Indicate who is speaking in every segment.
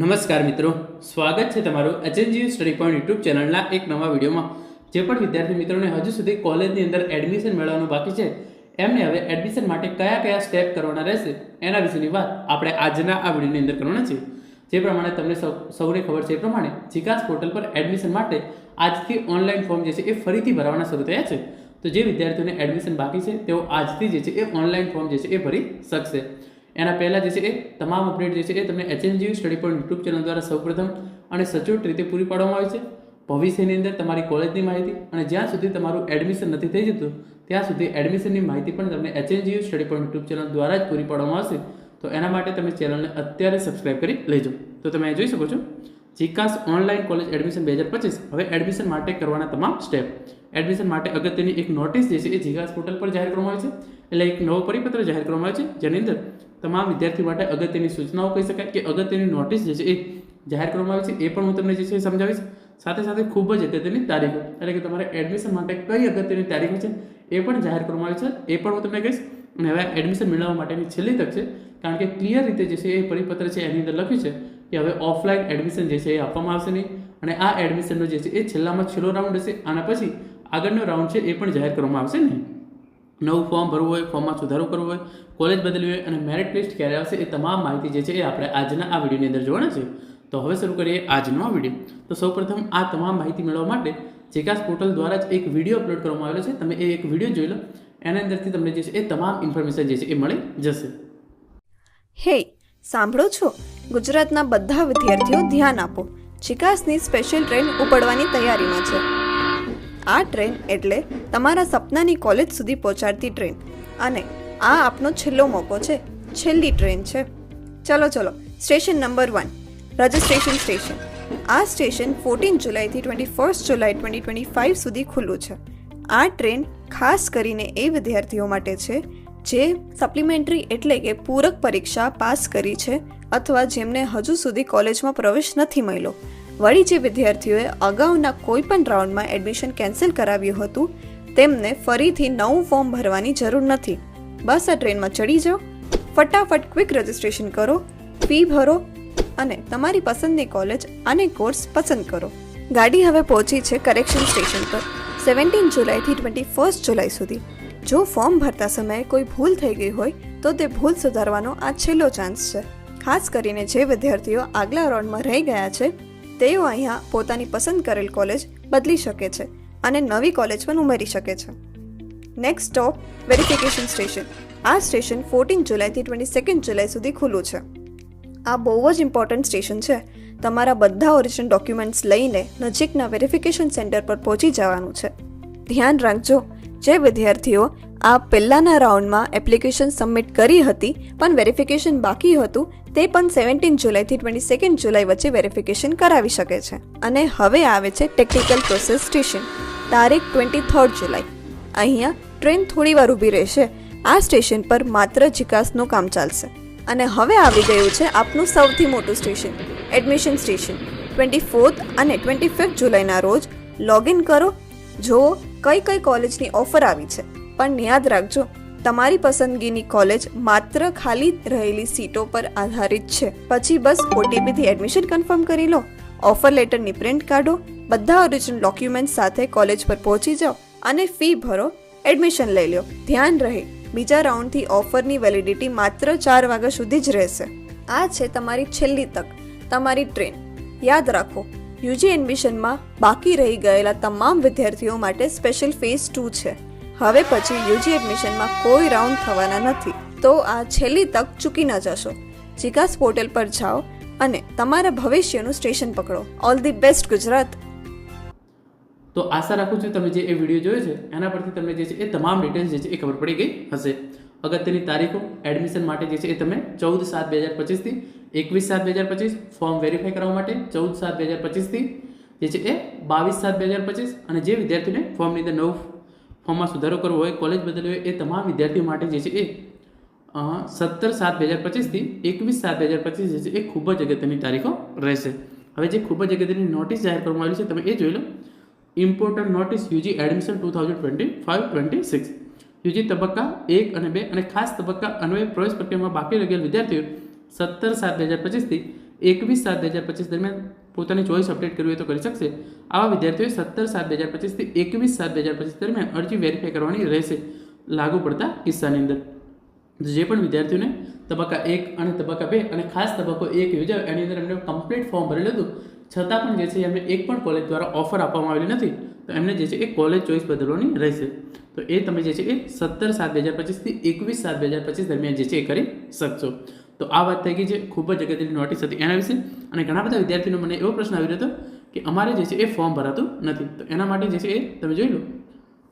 Speaker 1: નમસ્કાર મિત્રો, સ્વાગત છે તમારું એચએનજીયુ સ્ટડી પોઈન્ટ યુટ્યુબ ચેનલના એક નવા વિડીયોમાં. જે પણ વિદ્યાર્થી મિત્રોને હજુ સુધી કોલેજની અંદર એડમિશન મેળવવાનું બાકી છે, એમને હવે એડમિશન માટે કયા કયા સ્ટેપ કરવાના રહેશે, એના વિશેની વાત આપણે આજના આ વિડીયોની અંદર કરવાના છીએ. જે પ્રમાણે તમને સૌને ખબર છે એ પ્રમાણે જીકાસ પોર્ટલ પર એડમિશન માટે આજથી ઓનલાઈન ફોર્મ જે છે એ ફરીથી ભરવાના શરૂ થયા છે. તો જે વિદ્યાર્થીઓને એડમિશન બાકી છે, તેઓ આજથી જે છે એ ઓનલાઈન ફોર્મ જે છે એ ભરી શકશે. એના પહેલાં જે છે એ તમામ અપડેટ જે છે એ તમને HNGU study point YouTube channel દ્વારા સૌપ્રથમ અને સચોટ રીતે પૂરી પાડવામાં આવે છે. ભવિષ્યની અંદર તમારી કોલેજની માહિતી અને જ્યાં સુધી તમારું એડમિશન નથી થઈ જતું, ત્યાં સુધી એડમિશનની માહિતી પણ તમને HNGU study point YouTube channel દ્વારા જ પૂરી પાડવામાં આવશે. તો એના માટે તમે ચેનલને અત્યારે સબસ્ક્રાઇબ કરી લેજો. તો તમે જોઈ શકો છો, જીકાસ ઓનલાઈન કોલેજ એડમિશન બે હજાર પચીસ. હવે એડમિશન માટે કરવાના તમામ સ્ટેપ એડમિશન માટે અગત્યની એક નોટિસ જે છે એ જીકાસ પોર્ટલ પર જાહેર કરવામાં આવી છે. એટલે એક નવો પરિપત્ર જાહેર કરવામાં આવે છે, જેની અંદર તમામ વિદ્યાર્થીઓ માટે અગત્યની સૂચનાઓ કહી શકાય કે અગત્યની નોટિસ જે છે એ જાહેર કરવામાં આવી છે. એ પણ હું તમને જે છે એ સમજાવીશ. સાથે સાથે ખૂબ જ અગત્યની તારીખો, એટલે કે તમારે એડમિશન માટે કઈ અગત્યની તારીખો છે એ પણ જાહેર કરવામાં આવી છે. એ પણ હું તમને કહીશ. અને હવે એડમિશન મેળવવા માટેની છેલ્લી તક છે, કારણ કે ક્લિયર રીતે જે છે એ પરિપત્ર છે એની અંદર લખ્યું છે કે હવે ઓફલાઈન એડમિશન જે છે એ આપવામાં આવશે નહીં. અને આ એડમિશનનો જે છે એ છેલ્લામાં છેલ્લો રાઉન્ડ હશે. આના પછી આગળનો રાઉન્ડ છે એ પણ જાહેર કરવામાં આવશે નહીં. નવું ફોર્મ ભરવું હોય ફોર્મમાં સુધારો કરવો હોય કોલેજ બદલવી હોય અને મેરિટ લિસ્ટ ક્યારે આવશે એ તમામ માહિતી જે છે એ આપણે આજના આ વિડીયોની અંદર જોવાના છે. તો હવે શરૂ કરીએ આજનો આ વીડિયો. તો સૌપ્રથમ આ તમામ માહિતી મેળવવા માટે જેકાસ પોર્ટલ દ્વારા જ એક વીડિયો અપલોડ કરવામાં આવેલો છે. તમે એ એક વીડિયો જોઈ લો. એના અંદરથી તમને જે છે એ તમામ ઇન્ફોર્મેશન જે છે એ મળી જશે.
Speaker 2: હે, સાંભળો છો? ગુજરાતના બધા વિદ્યાર્થીઓ ધ્યાન આપો. ચિકાસની સ્પેશિયલ ટ્રેન ઉપડવાની તૈયારીમાં છે. આ ટ્રેન એટલે તમારા સપનાની કોલેજ સુધી પહોંચાડતી ટ્રેન. અને આ આપનો છેલ્લો મોકો છે. છેલ્લી ટ્રેન છે. ચલો ચલો. Station number one. Registration station. આ station fourteen જુલાઈથી twenty first July twenty twenty five સુધી ખુલ્લું છે. આ ટ્રેન ખાસ કરીને એ વિદ્યાર્થીઓ માટે છે, જે સપ્લિમેન્ટરી એટલે કે પૂરક પરીક્ષા પાસ કરી છે, અથવા જેમને હજુ સુધી કોલેજમાં પ્રવેશ નથી મળ્યો. વળી જે વિદ્યાર્થીઓએ અગાઉના કોઈ પણ રાઉન્ડમાં એડમિશન કેન્સલ કરાવ્યું હતું, તેમને ફરીથી નવું ફોર્મ ભરવાની જરૂર નથી. બસ આ ટ્રેનમાં ચડી જાઓ, ફટાફટ ક્વિક રજિસ્ટ્રેશન કરો, ફી ભરો અને તમારી પસંદની કોલેજ અને કોર્સ પસંદ કરો. ગાડી હવે પહોંચી છે કરેક્શન સ્ટેશન પર, સેવન્ટીન જુલાઈથી ટ્વેન્ટી ફર્સ્ટ જુલાઈ સુધી. જો ફોર્મ ભરતા સમયે કોઈ ભૂલ થઈ ગઈ હોય, તો તે ભૂલ સુધારવાનો આ છેલ્લો ચાન્સ છે. ખાસ કરીને જે વિદ્યાર્થીઓ આગલા રાઉન્ડમાં રહી ગયા છે તેઓ અહીંયા પોતાની પસંદ કરેલ કોલેજ બદલી શકે છે અને નવી કોલેજ પણ ઉમેરી શકે છે. નેક્સ્ટ સ્ટોપ વેરિફિકેશન સ્ટેશન આ સ્ટેશન ફોર્ટીન જુલાઈથી ટ્વેન્ટી સેકન્ડ જુલાઈ સુધી ખુલ્લું છે. આ બહુ જ ઇમ્પોર્ટન્ટ સ્ટેશન છે. તમારા બધા ઓરિજિનલ ડોક્યુમેન્ટ્સ લઈને નજીકના વેરિફિકેશન સેન્ટર પર પહોંચી જવાનું છે. ધ્યાન રાખજો, જે વિદ્યાર્થીઓ આ પહેલાંના રાઉન્ડમાં એપ્લિકેશન સબમિટ કરી હતી, પણ વેરિફિકેશન બાકી હતું, તે પણ સેવન્ટીન જુલાઈથી ટ્વેન્ટી સેકન્ડ જુલાઈ વચ્ચે વેરિફિકેશન કરાવી શકે છે. અને હવે આવે છે ટેકનિકલ પ્રોસેસ સ્ટેશન, તારીખ ટ્વેન્ટી થર્ડ જુલાઈ. અહીંયા ટ્રેન થોડી વાર ઊભી રહેશે, આ સ્ટેશન પર માત્ર જીકાસનું કામ ચાલશે. અને હવે આવી ગયું છે આપનું સૌથી મોટું station, admission station. Twenty fourth અને ટ્વેન્ટી ફિફ્થ જુલાઈના રોજ લોગિન કરો, જુઓ કઈ કઈ કોલેજની ઓફર આવી છે. પણ યાદ રાખજો, તમારી પસંદગીની કોલેજ માત્ર ખાલી રહેલી સીટો પર આધારિત છે. પછી બસ ઓટીપીથી એડમિશન કન્ફર્મ કરી લો ઓફર લેટરની પ્રિન્ટ કાઢો, બધા ઓરિજિનલ ડોક્યુમેન્ટ સાથે કોલેજ પર પહોંચી જાઓ અને ફી ભરો એડમિશન લઈ લો ધ્યાન રહે, બીજા રાઉન્ડથી ઓફરની વેલિડિટી માત્ર ચાર વાગ્યા સુધી જ રહેશે. આ છે તમારી છેલ્લી તક, તમારી ટ્રેન યાદ રાખો યુજી એડમિશનમાં બાકી રહી ગયેલા તમામ વિદ્યાર્થીઓ માટે સ્પેશિયલ ફેઝ ટુ છે. હવે પછી યુજી એડમિશનમાં કોઈ રાઉન્ડ થવાના નથી. તો આ છેલ્લી તક ચૂકી ન જશો. જીકાસ પોર્ટલ પર જાઓ અને તમારા ભવિષ્યનું સ્ટેશન પકડો. All the best Gujarat.
Speaker 1: તો આશા રાખું છું તમે જે એ વીડિયો જોયો છે, એના પરથી તમને જે છે એ તમામ ડિટેલ્સ જે છે એ ખબર પડી ગઈ હશે. અગત્યની તારીખો એડમિશન માટે જે છે એ તમે ચૌદ સાત બે હજાર પચીસથી એકવીસ સાત બે હજાર પચીસ ફોર્મ વેરીફાઈ કરવા માટે ચૌદ સાત બે હજાર પચીસથી જે છે એ બાવીસ સાત બે હજાર પચીસ અને જે વિદ્યાર્થીને ફોર્મની અંદર નવું ફોર્મમાં સુધારો કરવો હોય કોલેજ બદલવી હોય, એ તમામ વિદ્યાર્થીઓ માટે જે છે એ સત્તર સાત બે હજાર પચીસથી એકવીસ સાત બે હજાર પચીસ જે છે એ ખૂબ જ અગત્યની તારીખો રહેશે. હવે જે ખૂબ જ અગત્યની નોટિસ જાહેર કરવામાં આવી છે, તમે એ જોઈ લો. Important notice UG admission two thousand twenty five twenty six UG તબક્કા એક અને બે અને ખાસ તબક્કા અન્વયે પ્રવેશ પ્રક્રિયામાં બાકી રહેલ વિદ્યાર્થીઓ સત્તર સાત બે હજાર પચીસથી એકવીસ સાત બે હજાર પચીસ દરમિયાન પોતાની ચોઈસ અપડેટ કરવી હોય તો કરી શકશે. આવા વિદ્યાર્થીઓએ સત્તર સાત બે હજાર પચીસથી એકવીસ સાત બે હજાર પચીસ દરમિયાન અરજી વેરીફાઈ કરવાની રહેશે, લાગુ પડતા કિસ્સાની અંદર. જે પણ વિદ્યાર્થીઓને તબક્કા એક અને તબક્કા બે અને ખાસ તબક્કો એક યોજાયો, એની અંદર એમને કમ્પ્લીટ ફોર્મ ભરેલું હતું છતાં પણ જે છે એમને એક પણ કોલેજ દ્વારા ઓફર આપવામાં આવેલી નથી, તો એમને જે છે એ કોલેજ ચોઈસ બદલવાની રહેશે. તો એ તમે જે છે એ સત્તર સાત બે હજાર પચીસથી એકવીસ સાત બે હજાર પચીસ દરમિયાન જે છે એ કરી શકશો. તો આ વાત થઈ ગઈ છે. ખૂબ જ અગત્યની નોટિસ હતી એના વિશે. અને ઘણા બધા વિદ્યાર્થીનો મને એવો પ્રશ્ન આવી રહ્યો હતો કે અમારે જે છે એ ફોર્મ ભરાતું નથી. તો એના માટે જે છે એ તમે જોઈ લો.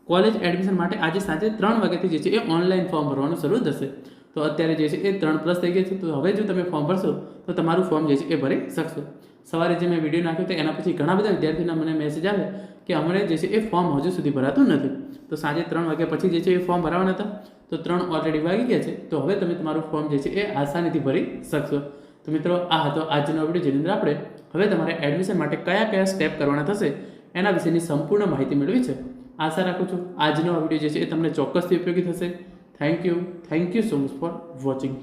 Speaker 1: કોલેજ એડમિશન માટે આજે સાંજે ત્રણ વાગ્યાથી જે છે એ ઓનલાઈન ફોર્મ ભરવાનું શરૂ થશે. તો અત્યારે જે છે એ ત્રણ પ્લસ થઈ ગયા છે. તો હવે જો તમે ફોર્મ ભરશો, તો તમારું ફોર્મ જે છે એ ભરી શકશો. સવારે જે મેં વીડિયો નાખ્યો તો એના પછી ઘણા બધા વિદ્યાર્થીના મને મેસેજ આવે કે અમને જે છે એ ફોર્મ હજુ સુધી ભરાતું નથી. તો સાંજે ત્રણ વાગ્યા પછી જે છે એ ફોર્મ ભરાવાના હતા. તો ત્રણ ઓલરેડી વાગી ગયા છે. તો હવે તમે તમારું ફોર્મ જે છે એ આસાનીથી ભરી શકશો. તો મિત્રો, આ હતો આજનો વીડિયો જેની અંદર આપણે હવે તમારે એડમિશન માટે કયા કયા સ્ટેપ કરવાના થશે એના વિશેની સંપૂર્ણ માહિતી મેળવી છે. આશા રાખું છું આજનો આ વીડિયો જે છે એ તમને ચોક્કસથી ઉપયોગી થશે. Thank you thank you so much for watching